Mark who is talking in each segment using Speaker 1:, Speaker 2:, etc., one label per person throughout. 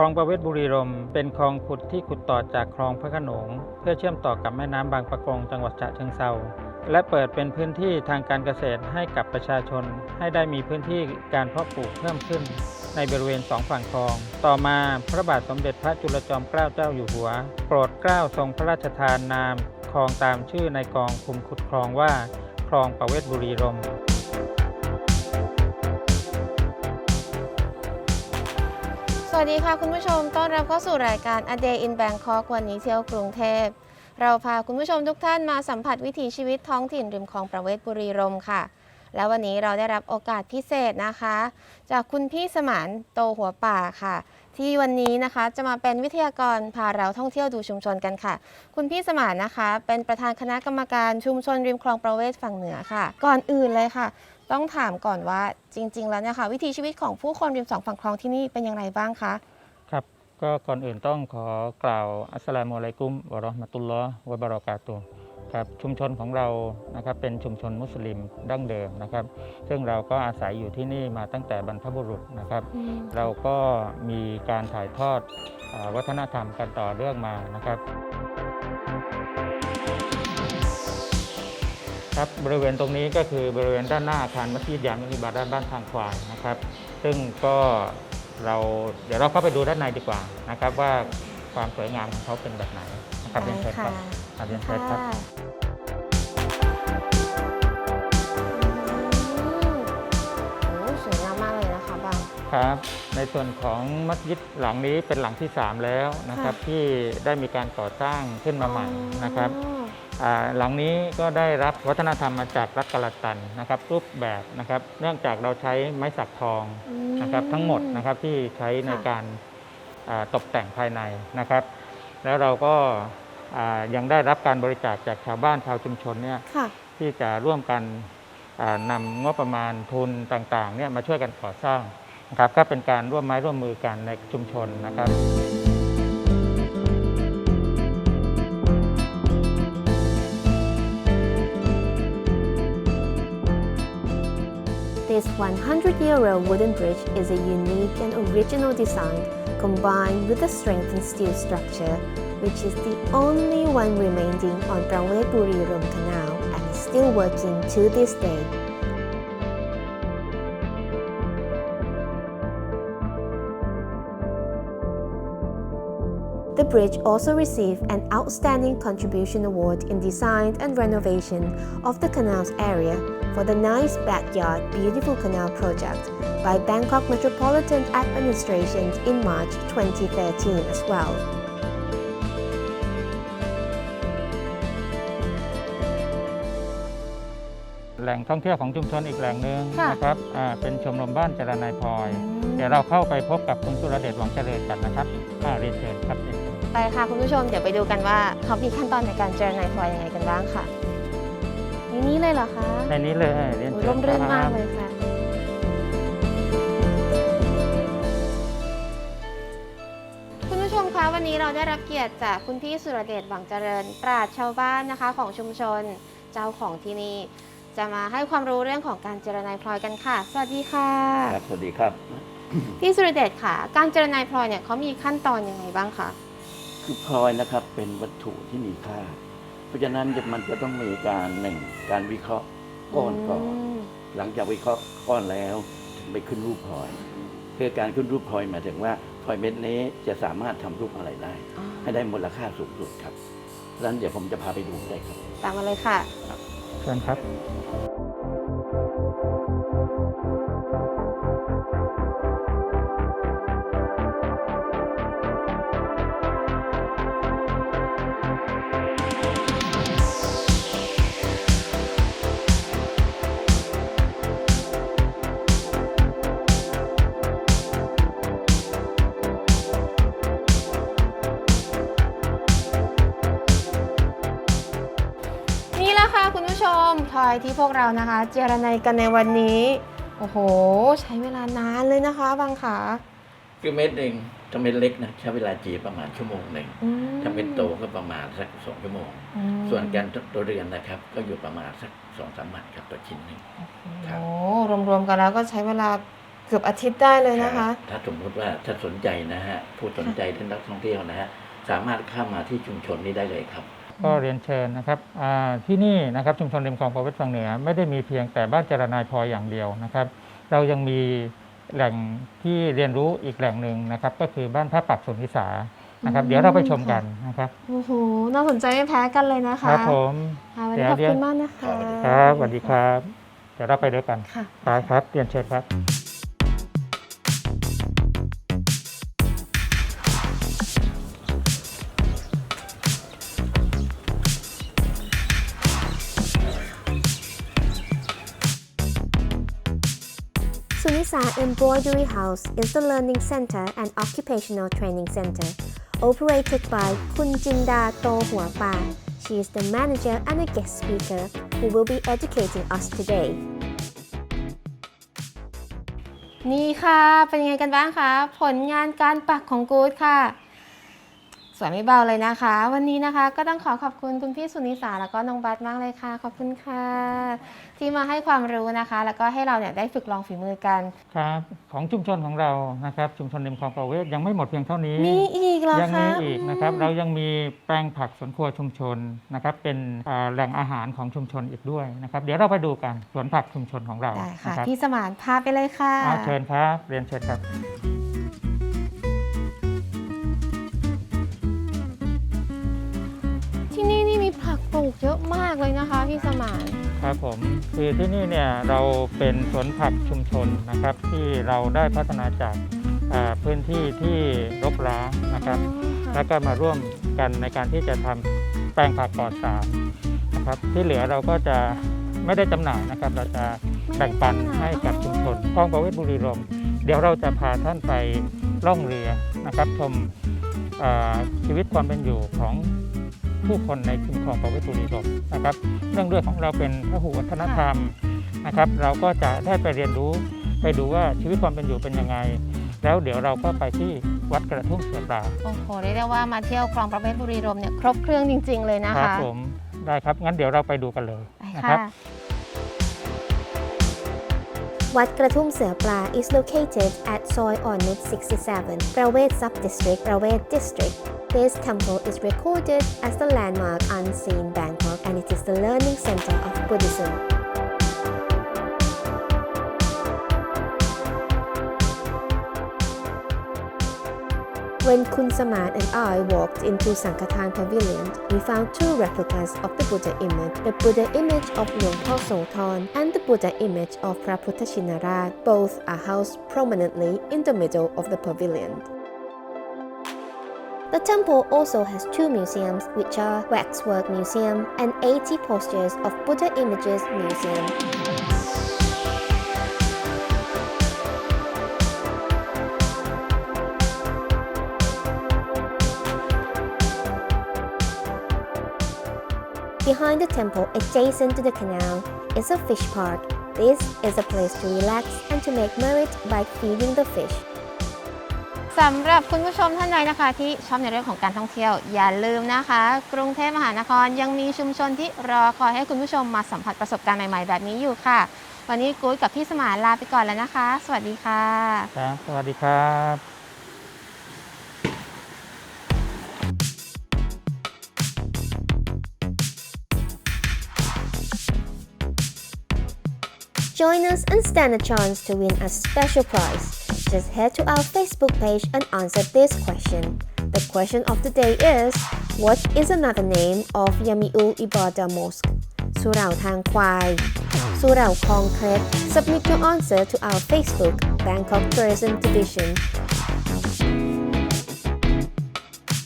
Speaker 1: คลองประเวศบุรีรมเป็นคลองขุดที่ขุดต่อจากคลองพระขนง เพื่อเชื่อมต่อกับแม่น้ำบางปะกงจังหวัดฉะเชิงเทราและเปิดเป็นพื้นที่ทางการเกษตรให้กับประชาชน ให้ได้มีพื้นที่การเพาะปลูกเพิ่มขึ้น ในบริเวณสองฝั่งคลอง ต่อมาพระบาทสมเด็จพระจุลจอมเกล้าเจ้าอยู่หัว โปรดเกล้าทรงพระราชทานนามคลองตามชื่อในกองคุมขุดคลองว่า คลองประเวศบุรีรมย์
Speaker 2: วัสดีค่ะคุณผู้ชม ต้อนรับเข้าสู่รายการ A Day in Bangkok วันนี้เที่ยวกรุงเทพ เราพาคุณผู้ชมทุกท่านมาสัมผัสวิถีชีวิตท้องถิ่นริมคลองประเวศบุรีรมย์ค่ะ แล้ววันนี้เราได้รับโอกาสพิเศษนะคะ จากคุณพี่สมานโตหัวป่าค่ะ ที่วันนี้นะคะจะมาเป็นวิทยากรพาเราท่องเที่ยวดูชุมชนกันค่ะ คุณพี่สมานนะคะ เป็นประธานคณะกรรมการชุมชนริมคลองประเวศฝั่งเหนือค่ะ ก่อนอื่นเลยค่ะ ต้องถามก่อนว่าจริง ๆ แล้วเนี่ยค่ะวิถีชีวิตของผู้คนริมสองฝั่งคลองที่นี่เป็นอย่างไรบ้างคะ
Speaker 1: ครับ ก็ก่อนอื่นต้องขอกล่าวอัสสลามุอะลัยกุมวะเราะห์มะตุลลอฮ์วะบารอกาตุฮ์ ครับชุมชนของเรานะครับเป็นชุมชนมุสลิมดั้งเดิมนะครับ ซึ่งเราก็อาศัยอยู่ที่นี่มาตั้งแต่บรรพบุรุษนะครับ เราก็มีการถ่ายทอดอาวัฒนธรรมกันต่อเรื่องมานะครับครับบริเวณตรงนี้ก็คือบริเวณด้านหน้าอาคารมัสยิดยามิลิบาด้านบ้านทางควายนะครับ ซึ่งก็เราเดี๋ยวเราเข้าไปดูด้านในดีกว่านะครับ ว่าความสวยงามของเขาเป็นแบบไหน นะครับเรียนเชิญครับครับเรียนเชิญครับ
Speaker 2: อืมโอ้สวยงามมากเลยนะคะบาง
Speaker 1: ครับ ในส่วนของมัสยิดหลังนี้เป็นหลังที่ 3 แล้วนะครับ
Speaker 2: ค่ะ
Speaker 1: ที่ได้มีการก่อสร้างขึ้นมาใหม่นะครับ
Speaker 2: อ๋อ
Speaker 1: อ่าหลังนี้ก็ได้รับวัฒนธรรมมาจากรัฐกาลตันนะครับรูปแบบนะครับ เนื่องจากเราใช้ไม้สักทอง
Speaker 2: อื
Speaker 1: นะครับทั้งหมดนะครับที่ใช้ใน
Speaker 2: ค่ะ
Speaker 1: การอ่าตกแต่งภายในนะครับ แล้วเราก็อ่ายังได้รับการบริจาคจากชาวบ้านชาวชุมชนเนี่ย
Speaker 2: ค่ะ
Speaker 1: ที่จะร่วมกันอ่านำงบประมาณทุนต่างๆเนี่ยมาช่วยกันก่อสร้างนะครับก็เป็นการร่วมไม้ร่วมมือกันในชุมชนนะครับ
Speaker 3: This 100-year-old wooden bridge is a unique and original design combined with a strengthened steel structure, which is the only one remaining on Prangwe Buri Rum Canal and is still working to this day. The bridge also received an Outstanding Contribution Award in Design and Renovation of the canal's area for the Nice Backyard Beautiful Canal project by Bangkok Metropolitan Administration in March 2013 as well.
Speaker 1: แหล่งท่องเที่ยวของชุมชนอีกแหล่งหนึ่ง
Speaker 2: ค่ะ
Speaker 1: นะครับอ่าเป็นชมรมบ้านจรนายพลอย เดี๋ยวเราเข้าไปพบกับคุณสุรเดชหวังเจริญกันนะครับอ่าเรียนเชิญครับเรียนเชิญ
Speaker 2: ไปค่ะคุณผู้ชมเดี๋ยวไปดูกันว่าเขามีขั้นตอนในการเจรนายพลอยยังไงกันบ้างค่ะในนี้เลยเหรอคะ
Speaker 1: ในนี้เลยเรียน
Speaker 2: โอ้
Speaker 1: เชิญ
Speaker 2: ร่มรื่น
Speaker 1: ค
Speaker 2: มา
Speaker 1: รั
Speaker 2: ก
Speaker 1: บ
Speaker 2: เลยค่ะ คุณผู้ชมคะวันนี้เราได้รับเกียรติจากคุณพี่สุรเดชหวังเจริญ ปราชญ์ชาวบ้านนะคะ ของชุมชนเจ้าของที่นี่จะมาให้ความรู้เรื่องของการเจรนายพลอยกันค่ะ สวัสดีค่ะ
Speaker 4: ครับสวัสดีครับ
Speaker 2: พี่สุรเดชค่ะ การเจรนายพลอยเนี่ยเขามีขั้นตอนยังไงบ้างคะ
Speaker 4: คือพลอยนะครับเป็นวัตถุที่มีค่า เพราะฉะนั้นมันจะต้องมีการหนึ่งการวิเคราะห์ก้อนก่อน
Speaker 2: ม
Speaker 4: หลังจากวิเคราะห์ก้อนแล้วถึงไปขึ้นรูปพลอยคือการขึ้นรูปพลอยหมายถึงว่าพลอยเม็ดนี้จะสามารถทำรูปอะไรได้
Speaker 2: อ๋อ
Speaker 4: ให้ได้มูลค่าสูงสุดครับดังนั้นเดี๋ยวผมจะพาไปดูได้ครับ
Speaker 2: ตามมาเลยค่ะ
Speaker 1: เชิญครับ
Speaker 2: ผู้ชมพลอยที่พวกเรานะคะ เจรนายกันในวันนี้ โอ้โห ใช้เวลานานเลยนะคะบางขา
Speaker 4: คือเม็ดหนึ่งถ้าเม็ดเล็กนะใช้เวลาจีประมาณชั่วโมงหนึ่ง
Speaker 2: อืม
Speaker 4: ถ้าเม็ดโตก็ประมาณสักสองชั่วโมง
Speaker 2: อืม
Speaker 4: ส่วนการตัวเรือนนะครับ ก็อยู่ประมาณสักสองสามวันครับต่อชิ้นหนึ่ง ครับ
Speaker 2: โอ้รวมๆกันแล้วก็ใช้เวลาเกือบอาทิตย์ได้เลยนะคะ
Speaker 4: ถ้าสมมติว่าถ้าสนใจนะฮะผู้สนใจที่นักท่องเที่ยวนะฮะสามารถเข้ามาที่ชุมชนนี้ได้เลยครับ
Speaker 1: ก็เรียนเชิญนะครับอ่าที่นี่นะครับชุมชนริมคลองประเวศฝั่งเหนือ ไม่ได้มีเพียงแต่บ้านเจรนายพลอยอย่างเดียวนะครับ เรายังมีแหล่งที่เรียนรู้อีกแหล่งหนึ่งนะครับ ก็คือบ้านผ้าปักสนวิสานะครับ
Speaker 2: อืม
Speaker 1: เดี๋ยวเราไปชมกันนะครับ
Speaker 2: โอ้โหน่าสนใจไม่แพ้กันเลยนะคะ
Speaker 1: ครับผม
Speaker 2: ค่ะวันนี้ขอบ
Speaker 1: เดี๋ยว
Speaker 2: คุณมากนะคะ
Speaker 1: ครับสวัสดีครับ เดี๋ยวเราไปด้วยกัน
Speaker 2: ค่ะ
Speaker 1: ไปครับเรียนเชิญครับ
Speaker 3: Sunisa Embroidery House is the learning center and occupational training center operated by Kun Jinda To Hua Pa. She is the manager and a guest speaker who will be educating us today.
Speaker 2: นี่ค่ะ เป็นยังไงกันบ้างคะ ผลงานการปักของกู๊ดค่ะ สวยไม่เบาเลยนะคะ วันนี้นะคะก็ต้องขอขอบคุณคุณพี่สุนิสาแล้วก็น้องบัสมากเลยค่ะ ขอบคุณค่ะ ที่มาให้ความรู้นะคะ แล้วก็ให้เราเนี่ยได้ฝึกลองฝีมือกัน
Speaker 1: ครับของชุมชนของเรานะครับชุมชนริมคลองประเวศยังไม่หมดเพียงเท่านี้
Speaker 2: มีอีกเหรอ
Speaker 1: ยัง
Speaker 2: คะ
Speaker 1: มีอีกนะครับ
Speaker 2: อืม
Speaker 1: เรายังมีแปลงผักสวนครัวชุมชนนะครับ เป็นอ่าแหล่งอาหารของชุมชนอีกด้วยนะครับ เดี๋ยวเราไปดูกันสวนผักชุมชนของเรา
Speaker 2: ได้ค่ะ
Speaker 1: นะครับ
Speaker 2: พี่สมานพาไปเลยค่ะ
Speaker 1: อ่าเชิญครับ เรียนเชิญครับ
Speaker 2: ลูกเยอะมากเลยนะคะพี่สมาน
Speaker 1: ครับผมคือที่นี่เนี่ยเราเป็นสวนผักชุมชนนะครับ ที่เราได้พัฒนาจากอ่าพื้นที่ที่รกร้างนะครับ แล้วก็มาร่วมกันในการที่จะทำแปลงผักปลอดสารนะครับ ที่เหลือเราก็จะไม่ได้จำหน่ายนะครับ เราจะแบ่งปันให้กับชุมชนคลองประเวศบุรีรมย์เดี๋ยวเราจะพาท่านไปล่องเรือนะครับชมอ่าชีวิตความเป็นอยู่ของ ผู้คนในชุมคลองประเวศบุรีรมย์นะครับ เรื่องเรือของเราเป็นพหุวัฒนธรรมนะครับ เราก็จะได้ไปเรียนรู้ไปดูว่าชีวิตความเป็นอยู่เป็นยังไง แล้วเดี๋ยวเราก็ไปที่วัดกระทุ่มเสือปลา
Speaker 2: โอ้โหเรียกได้ว่ามาเที่ยวคลองประเวศบุรีรมย์เนี่ยครบเครื่องจริง ๆ เลยนะ
Speaker 1: ครั
Speaker 2: คะ
Speaker 1: ผมได้ครับงั้นเดี๋ยวเราไปดูกันเลย
Speaker 2: ไป
Speaker 1: นะค
Speaker 2: ค่ะ
Speaker 1: รับ
Speaker 3: Wat Kratum Serpla is located at Soy Onut 67, Prawet Sub-District, Prawet District. This temple is recorded as the landmark unseen Bangkok and it is the learning center of Buddhism. When Kun Saman and I walked into Sankatan Pavilion, we found two replicas of the Buddha image, the Buddha image of Luang Po Sothon and the Buddha image of Praputa Shinarad. Both are housed prominently in the middle of the pavilion. The temple also has two museums, which are Waxwork Museum and 80 Postures of Buddha Images Museum. Behind the temple, adjacent to the canal, is a fish park. This is a place to relax and to make merit by feeding the fish.
Speaker 2: สำหรับคุณผู้ชมท่านใดนะคะ ที่ชอบในเรื่องของการท่องเที่ยว อย่าลืมนะคะ กรุงเทพมหานครยังมีชุมชนที่รอคอยให้คุณผู้ชมมาสัมผัสประสบการณ์ใหม่ๆ แบบนี้อยู่ค่ะ วันนี้กู๊ดกับพี่สมานลาไปก่อนแล้วนะคะ สวัสดีค่ะ
Speaker 1: ครับ สวัสดีครับ
Speaker 3: Join us and stand a chance to win a special prize. Just head to our Facebook page and answer this question. The question of the day is What is another name of Yamiul Ibadah Mosque? Surau Thang Kwai. Surau Concrete. Submit your answer to our Facebook, Bangkok Tourism Division.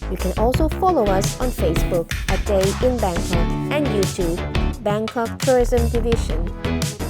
Speaker 3: You can also follow us on Facebook at Day in Bangkok and YouTube, Bangkok Tourism Division.